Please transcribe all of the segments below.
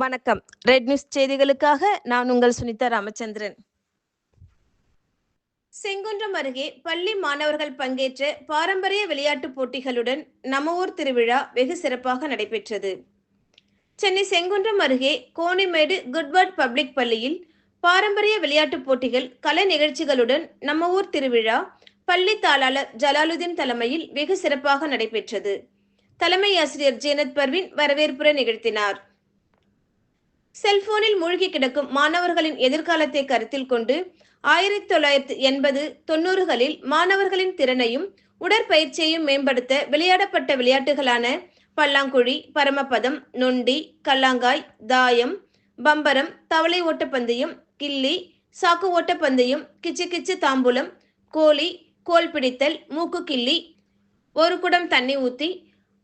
வணக்கம். Red news செய்திகளுக்காக நான் உங்கள் சுனிதா ராமச்சந்திரன். செங்குன்றம் அருகே பள்ளி மாணவர்கள் பங்கேற்ற பாரம்பரிய விளையாட்டுப் போட்டிகளுடன் நம்ம ஊர் திருவிழா வெகு சிறப்பாக நடைபெற்றது. சென்னை செங்குன்றம் அருகே கோணிமேடு குட்வர்ட் பப்ளிக் பள்ளியில் பாரம்பரிய விளையாட்டுப் போட்டிகள் கலை நிகழ்ச்சிகளுடன் நம்ம ஊர் திருவிழா பள்ளி தாளாளர் ஜலாலுதீன் தலைமையில் வெகு சிறப்பாக நடைபெற்றது. தலைமை ஆசிரியர் ஜேனத் பர்வின் வரவேற்புரை நிகழ்த்தினார். செல்போனில் மூழ்கி கிடக்கும் மாணவர்களின் எதிர்காலத்தை கருத்தில் கொண்டு ஆயிரத்தி தொள்ளாயிரத்தி எண்பது தொண்ணூறுகளில் மாணவர்களின் திறனையும் உடற்பயிற்சியையும் மேம்படுத்த விளையாடப்பட்ட விளையாட்டுகளான பல்லாங்குழி பரமபதம் நொண்டி கல்லாங்காய் தாயம் பம்பரம் தவளை ஓட்டப்பந்தயம் கில்லி சாக்கு ஓட்டப்பந்தயம் கிச்சு கிச்சு தாம்பூலம் கோழி கோல் பிடித்தல் மூக்கு கிள்ளி ஒரு குடம் தண்ணி ஊத்தி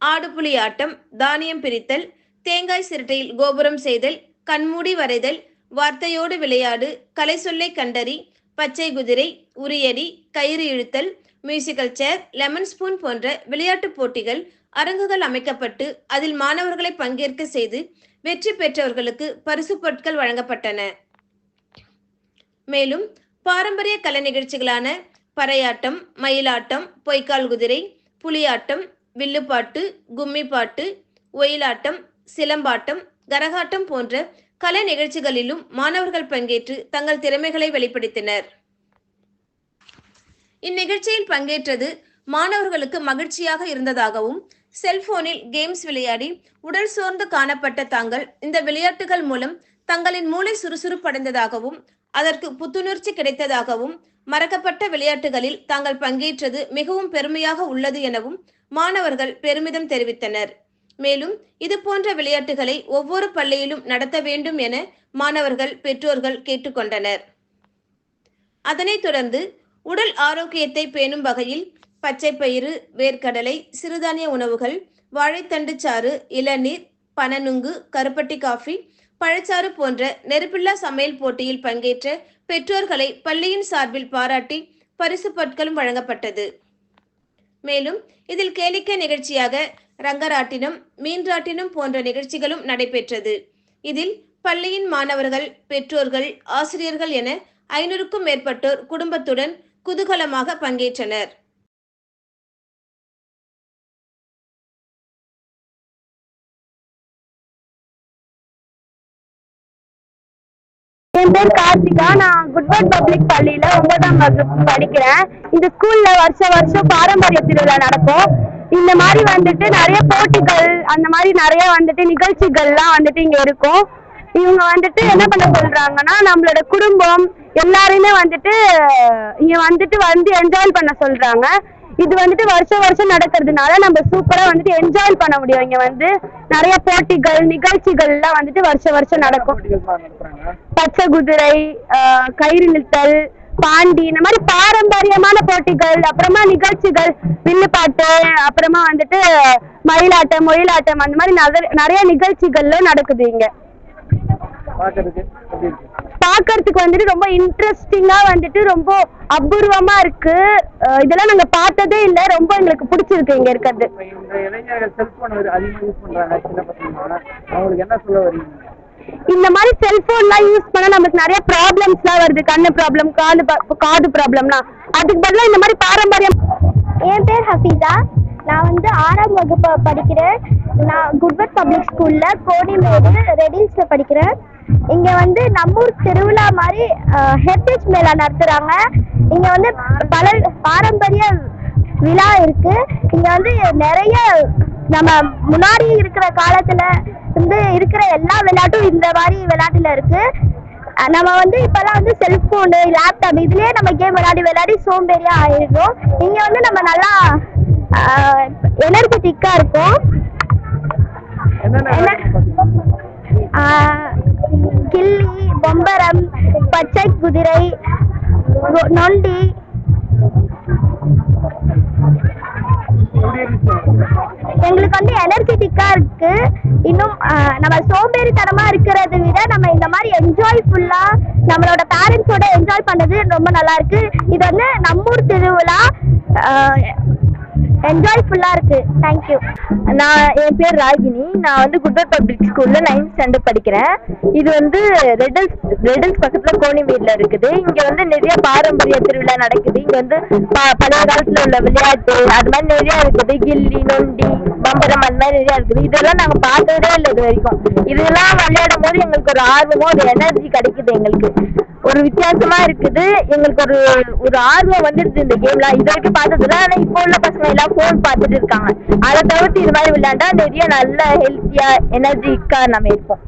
ஆடுபுலி ஆட்டம் தானியம் பிரித்தல் தேங்காய் சிரட்டையில் கோபுரம் செய்தல் கண்மூடி வரைதல் வார்த்தையோடு விளையாடு கலை சொல்லை கண்டறி பச்சை குதிரை உரியடி கயிறு இழுத்தல் மியூசிக்கல் சேர் லெமன் ஸ்பூன் போன்ற விளையாட்டுப் போட்டிகள் அரங்குகள் அமைக்கப்பட்டு அதில் மாணவர்களை பங்கேற்க செய்து வெற்றி பெற்றவர்களுக்கு பரிசு பொருட்கள் வழங்கப்பட்டன. மேலும் பாரம்பரிய கலை நிகழ்ச்சிகளான பறையாட்டம் மயிலாட்டம் பொய்க்கால் குதிரை புலியாட்டம் வில்லுப்பாட்டு கும்மிப்பாட்டு ஒயிலாட்டம் சிலம்பாட்டம் கரகாட்டம் போன்ற கலை நிகழ்ச்சிகளிலும் மாணவர்கள் பங்கேற்று தங்கள் திறமைகளை வெளிப்படுத்தினர். இந்நிகழ்ச்சியில் பங்கேற்றது மாணவர்களுக்கு மகிழ்ச்சியாக இருந்ததாகவும் செல்போனில் கேம்ஸ் விளையாடி உடல் சோர்ந்து காணப்பட்ட தாங்கள் இந்த விளையாட்டுகள் மூலம் தங்களின் மூளை சுறுசுறுப்படைந்ததாகவும் அதற்கு புத்துணர்ச்சி கிடைத்ததாகவும் மறக்கப்பட்ட விளையாட்டுகளில் தாங்கள் பங்கேற்றது மிகவும் பெருமையாக உள்ளது எனவும் மாணவர்கள் பெருமிதம் தெரிவித்தனர். மேலும் இது போன்ற விளையாட்டுகளை ஒவ்வொரு பள்ளியிலும் நடத்த வேண்டும் என மாணவர்கள் பெற்றோர்கள் கேட்டுக்கொண்டனர். அதனைத் தொடர்ந்து உடல் ஆரோக்கியத்தை பேணும் வகையில் பச்சைப்பயிறு வேர்க்கடலை சிறுதானிய உணவுகள் வாழைத்தண்டு சாறு இளநீர் பனநுங்கு கருப்பட்டி காஃபி பழச்சாறு போன்ற நெருப்பில்லா சமையல் போட்டியில் பங்கேற்ற பெற்றோர்களை பள்ளியின் சார்பில் பாராட்டி பரிசு பொருட்களும் வழங்கப்பட்டது. மேலும் இதில் கேளிக்கை நிகழ்ச்சியாக ரங்கராட்டினம் மீன்ராட்டினம் போன்ற நிகழ்ச்சிகளும் நடைபெற்றது. இதில் பள்ளியின் மாணவர்கள் பெற்றோர்கள் ஆசிரியர்கள் என ஐநூறுக்கும் மேற்பட்டோர் குடும்பத்துடன் குதூகலமாக பங்கேற்றனர். என் பேர் கார்த்திகா. நான் குட்வர்ட் பப்ளிக் பள்ளியில ஒன்பதாம் வகுப்பு படிக்கிறேன். இந்த ஸ்கூல்ல வருஷம் வருஷம் பாரம்பரிய திருவிழா நடக்கும். இந்த மாதிரி வந்துட்டு நிறைய போட்டிகள் அந்த மாதிரி நிறைய வந்துட்டு நிகழ்ச்சிகள்லாம் வந்துட்டு இங்க இருக்கும். இவங்க வந்துட்டு என்ன பண்ண சொல்றாங்கன்னா நம்மளோட குடும்பம் எல்லாரையுமே வந்துட்டு இங்க வந்துட்டு வந்து என்ஜாய் பண்ண சொல்றாங்க. இது வந்துட்டு வருஷம் வருஷம் நடக்கிறதுனால நம்ம சூப்பரா வந்துட்டு என்ஜாய் பண்ண முடியும். இங்க வந்து நிறைய போட்டிகள் நிகழ்ச்சிகள்லாம் வந்துட்டு வருஷம் வருஷம் நடக்கும். பச்சை குதிரை கயிறு இழுத்தல் பாண்டி இந்த மாதிரி பாரம்பரியமான போட்டிகள் அப்புறமா நிகழ்ச்சிகள் வில்லுப்பாட்டு அப்புறமா வந்துட்டு மயிலாட்டம் ஒயிலாட்டம் அந்த மாதிரி நிறைய நிகழ்ச்சிகள்ல நடக்குது இங்க. பார்க்கறதுக்கு வந்துட்டு ரொம்ப இன்ட்ரெஸ்டிங்கா வந்துட்டு ரொம்ப அபூர்வமா இருக்கு. இதெல்லாம் நாங்க பார்த்ததே இல்ல. ரொம்ப எங்களுக்கு பிடிச்சிருக்கு இங்க இருக்கிறது. இந்த மாதிரி செல்போன்லாம் யூஸ் பண்ணா நமக்கு நிறைய ப்ராப்ளம்ஸ்லாம் வருது. கண்ணு ப்ராப்ளம் காது காது ப்ராப்ளம்லாம் அதுக்கு பதிலாக இந்த மாதிரி பாரம்பரியம் என் பேர் ஹஃபீஸா. நான் வந்து ஆறாம் வகுப்பு படிக்கிறேன். நான் குட்வர்ட் பப்ளிக் ஸ்கூலில் கோடிமேடு ரெடில்ஸில் படிக்கிறேன். இங்கே வந்து நம்மூர் திருவிழா மாதிரி ஹெரிட்டேஜ் மேளா நடத்துகிறாங்க இங்கே வந்து பல பாரம்பரிய விழா இருக்கு. இங்கே வந்து நிறைய நம்ம முன்னாடி இருக்கிற காலத்தில் வந்து இருக்கிற எல்லா விளையாட்டும் இந்த மாதிரி விளையாட்டுல இருக்கு. நம்ம வந்து இப்பெல்லாம் வந்து செல்போனு லேப்டாப் இதுலயே நம்ம கேம் விளையாடி விளையாடி சோம்பேறியா ஆயிடுறோம். இங்க வந்து நம்ம நல்லா எனர்ஜெட்டிக்கா இருக்கும். கில்லி பொம்பரம் பச்சை குதிரை நொண்டி எங்களுக்கு வந்து எனர்ஜெட்டிக்கா இருக்கு. இன்னும் நம்ம சோம்பேறித்தனமா இருக்கிறத விட நம்ம இந்த மாதிரி என்ஜாய்ஃபுல்லா நம்மளோட பேரண்ட்ஸோட என்ஜாய் பண்ணது ரொம்ப நல்லா இருக்கு. இது வந்து நம்மூர் திருவிழா என்ஜாய்ஃபுல்லாக இருக்குது தேங்க்யூ நான் என் பேர் ராகினி. நான் வந்து குட்வர் பப்ளிக் ஸ்கூல்ல நைன்த் ஸ்டாண்டர்ட் படிக்கிறேன். இது வந்து ரெடல்ஸ் ரெடல்ஸ் பக்கத்துல கோணிமேட்ல இருக்குது. இங்க வந்து நிறைய பாரம்பரிய திருவிழா நடக்குது. இங்க வந்து ப- பழைய காலத்துல உள்ள விளையாட்டு அது மாதிரி நிறைய இருக்குது. கில்லி நொண்டி பம்பரம் அந்த மாதிரி நிறைய இருக்குது. இதெல்லாம் நாங்க பார்த்ததே இல்லை இது வரைக்கும். இதெல்லாம் விளையாடும் போது எங்களுக்கு ஒரு ஆர்வமும் ஒரு எனர்ஜி கிடைக்குது எங்களுக்கு. ஒரு வித்தியாசமா இருக்குது. எங்களுக்கு ஒரு ஒரு ஆர்வம் வந்துடுது இந்த கேம்லாம் இது வரைக்கும் பார்த்ததுல ஆனா இப்போ உள்ள பசங்க எல்லாம் ஃபோன் பார்த்துட்டு இருக்காங்க. அதை தவிர்த்து இது மாதிரி விளையாண்டா நிறைய நல்ல ஹெல்த்தியா எனர்ஜிக்கா நம்ம இருப்போம்.